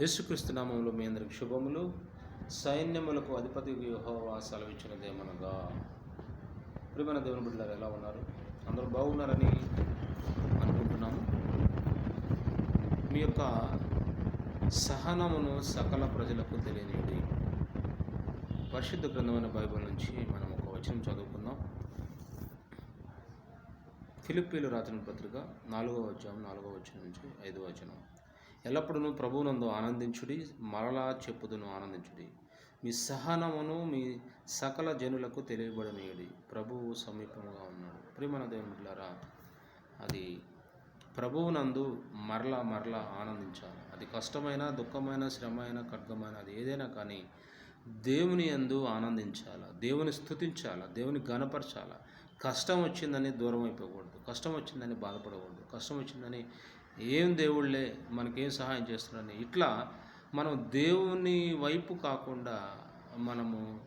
యేసుక్రీస్తు నామంలో మీ అందరికి శుభములు. సైన్యములకు అధిపతి యెహోవా సెలవిచ్చినదేమనగా ప్రియమైన దేవుని బిడ్డలారు ఎలా ఉన్నారు? అందరూ బాగున్నారని అనుకుంటున్నాము. మీ యొక్క సహనమును సకల ప్రజలకు తెలియనిది పరిశుద్ధ గ్రంథమైన బైబిల్ నుంచి మనం ఒక వచనం చదువుకుందాం. ఫిలిప్పీలు రాసిన పత్రిక నాలుగో వచనం నాలుగో వచనం నుంచి ఐదో వచనం. ఎల్లప్పుడూ ప్రభువునందు ఆనందించుడి మరలా చెప్పుదును ఆనందించుడి. మీ సహనమును మీ సకల జనులకు తెలియబడనీయుడి. ప్రభువు సమీపంగా ఉన్నాడు. ప్రేమన దేవుని అది ప్రభువునందు మరలా మరలా ఆనందించాలి. అది కష్టమైన దుఃఖమైన శ్రమ అయిన ఖడ్గమైన అది ఏదైనా కానీ దేవుని యందు ఆనందించాల? దేవుని స్థుతించాల దేవుని గణపరచాల కష్టం వచ్చిందని దూరం అయిపోకూడదు. కష్టం వచ్చిందని బాధపడకూడదు. కష్టం వచ్చిందని ఏం దేవుళ్ళే మనకేం సహాయం చేస్తున్నారని. ఇట్లా మనం దేవుని వైపు కాకుండా మనము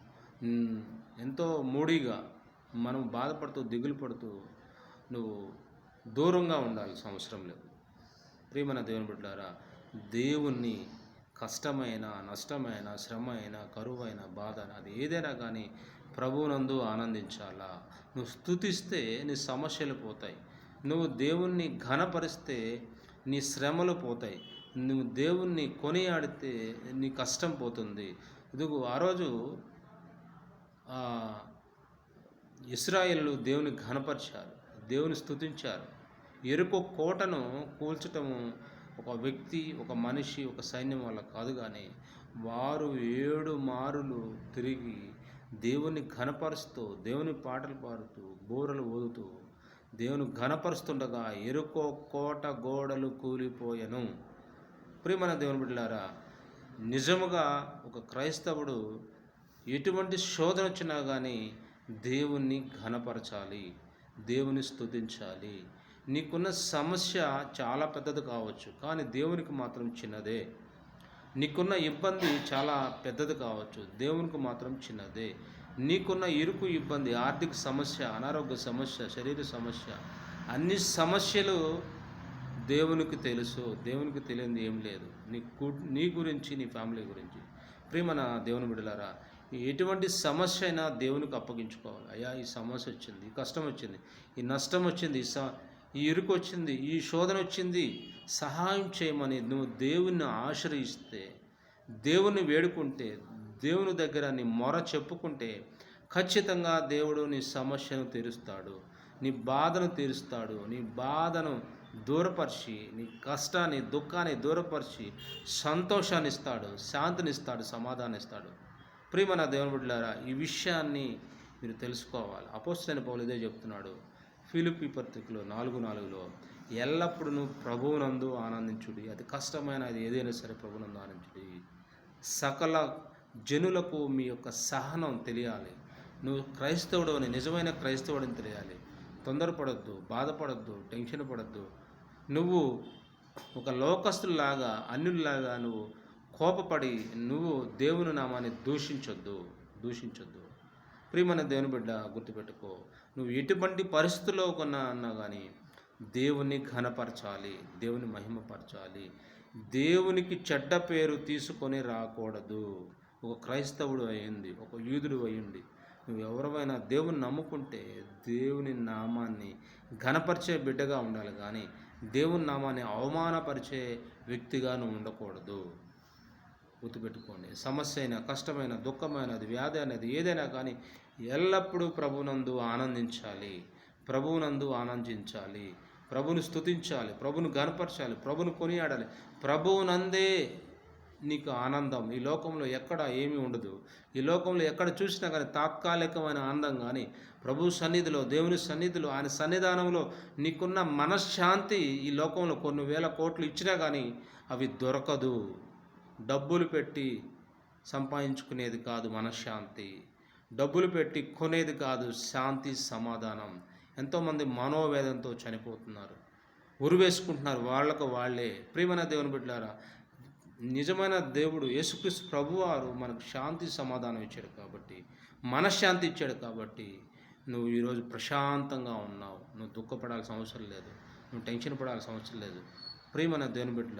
ఎంతో మూడీగా మనం బాధపడుతూ దిగులు పడుతూ నువ్వు దూరంగా ఉండాలి సంవత్సరం లేదు ప్రియమైన దేవుని బిడ్డారా దేవుణ్ణి కష్టమైన నష్టమైన శ్రమ అయినా కరువైన బాధ అది ఏదైనా కానీ ప్రభువునందు ఆనందించాలా? నువ్వు స్తుతిస్తే నీ సమస్యలు పోతాయి. నువ్వు దేవుణ్ణి ఘనపరిస్తే నీ శ్రమలు పోతాయి. నువ్వు దేవుణ్ణి కొనియాడితే నీ కష్టం పోతుంది. ఇదిగో ఆ రోజు ఆ, దేవుని ఘనపరిచారు. దేవుని స్థుతించారు ఎరుకో కోటను కూల్చటము ఒక వ్యక్తి ఒక మనిషి ఒక సైన్యం వల్ల కాదు కానీ వారు ఏడు మారులు తిరిగి దేవుని ఘనపరుస్తూ దేవుని పాటలు పాడుతూ బోరలు ఊదుతూ దేవుని ఘనపరుస్తుండగా ఎరుకో కోట గోడలు కూలిపోయెను. ప్రియమైన దేవుని బిడ్డలారా నిజముగా ఒక క్రైస్తవుడు ఎటువంటి శోధన వచ్చినా కానీ దేవుణ్ణి ఘనపరచాలి దేవుని స్థుతించాలి నీకున్న సమస్య చాలా పెద్దది కావచ్చు కానీ దేవునికి మాత్రం చిన్నదే. నీకున్న ఇబ్బంది చాలా పెద్దది కావచ్చు దేవునికి మాత్రం చిన్నదే. నీకున్న ఇరుకు ఇబ్బంది ఆర్థిక సమస్య అనారోగ్య సమస్య శరీర సమస్య అన్ని సమస్యలు దేవునికి తెలుసు. దేవునికి తెలియంది ఏం లేదు. నీ కు నీ గురించి నీ ఫ్యామిలీ గురించి. ప్రియమన దేవుని బిడలారా ఎటువంటి సమస్య అయినా దేవునికి అప్పగించుకోవాలి. అయ్యా ఈ సమస్య వచ్చింది ఈ కష్టం వచ్చింది ఈ నష్టం వచ్చింది ఈ స ఈ ఇరుకు వచ్చింది ఈ శోధన వచ్చింది. సహాయం చేయమని నువ్వు దేవుణ్ణి ఆశ్రయిస్తే దేవుణ్ణి వేడుకుంటే దేవుని దగ్గర నీ మొర చెప్పుకుంటే ఖచ్చితంగా దేవుడు నీ సమస్యను తీరుస్తాడు. నీ బాధను తీరుస్తాడు. నీ బాధను దూరపరిచి నీ కష్టాన్ని దుఃఖాన్ని దూరపరిచి సంతోషాన్ని ఇస్తాడు శాంతిని ఇస్తాడు సమాధానం ఇస్తాడు. దేవుని బిడ్డారా ఈ విషయాన్ని మీరు తెలుసుకోవాలి. అపోస్తైన పౌలు ఇదే చెప్తున్నాడు. ఫిలిపి పత్రికలో నాలుగు నాలుగులో ఎల్లప్పుడూ ప్రభువునందు ఆనందించుడి. అది కష్టమైన అది ఏదైనా సరే ప్రభునందు ఆనందించుడి. సకల జనులకు మీ యొక్క సహనం తెలియాలి. నువ్వు క్రైస్తవుడు అని నిజమైన క్రైస్తవుడు అని తెలియాలి. తొందరపడొద్దు బాధపడొద్దు టెన్షన్ పడొద్దు. నువ్వు ఒక లోకస్తులాగా అన్యుల్లాగా నువ్వు కోపపడి నువ్వు దేవుని నామాన్ని దూషించొద్దు దూషించొద్దు. ప్రియమైన దేవుని బిడ్డ గుర్తుపెట్టుకో. నువ్వు ఎటువంటి పరిస్థితుల్లో కొన్నా అన్నా కానీ దేవుని ఘనపరచాలి దేవుని మహిమపరచాలి. దేవునికి చెడ్డ పేరు తీసుకొని రాకూడదు. ఒక క్రైస్తవుడు అయ్యింది ఒక యూదుడు అయ్యింది నువ్వు ఎవరైనా దేవుని నమ్ముకుంటే దేవుని నామాన్ని ఘనపరిచే బిడ్డగా ఉండాలి కానీ దేవుని నామాన్ని అవమానపరిచే వ్యక్తిగా నువ్వు ఉండకూడదు. గుర్తుపెట్టుకోండి. సమస్య అయినా కష్టమైన దుఃఖమైనది వ్యాధి అనేది ఏదైనా కానీ ఎల్లప్పుడూ ప్రభునందు ఆనందించాలి. ప్రభువునందు ఆనందించాలి. ప్రభుని స్తుతించాలి. ప్రభుని గనపరచాలి ప్రభుని కొనియాడాలి. ప్రభువునందే నీకు ఆనందం. ఈ లోకంలో ఎక్కడ ఏమీ ఉండదు. ఈ లోకంలో ఎక్కడ చూసినా కానీ తాత్కాలికమైన ఆనందం కానీ ప్రభు సన్నిధిలో దేవుని సన్నిధిలో ఆయన సన్నిధానంలో నీకున్న మనశ్శాంతి ఈ లోకంలో కొన్ని వేల కోట్లు ఇచ్చినా కానీ అవి దొరకదు. డబ్బులు పెట్టి సంపాదించుకునేది కాదు మనశ్శాంతి. డబ్బులు పెట్టి కొనేది కాదు శాంతి సమాధానం. ఎంతోమంది మనోవేదంతో చనిపోతున్నారు. ఉరివేసుకుంటున్నారు. వాళ్ళకు వాళ్ళే. ప్రియమైన దేవుని బిడ్డారా నిజమైన దేవుడు యేసుక్రీస్తు ప్రభువారు మనకు శాంతి సమాధానం ఇచ్చాడు కాబట్టి మనశ్శాంతి ఇచ్చాడు కాబట్టి నువ్వు ఈరోజు ప్రశాంతంగా ఉన్నావు. నువ్వు దుఃఖపడాల్సిన అవసరం లేదు. నువ్వు టెన్షన్ పడాల్సిన అవసరం లేదు. ప్రియమైన దేవుని బిడ్డ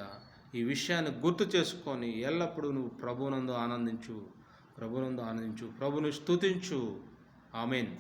ఈ విషయాన్ని గుర్తు చేసుకొని ఎల్లప్పుడూ నువ్వు ప్రభునందు ఆనందించు. ప్రభునందు ఆనందించు. ప్రభుని స్తుతించు. ఆమెన్.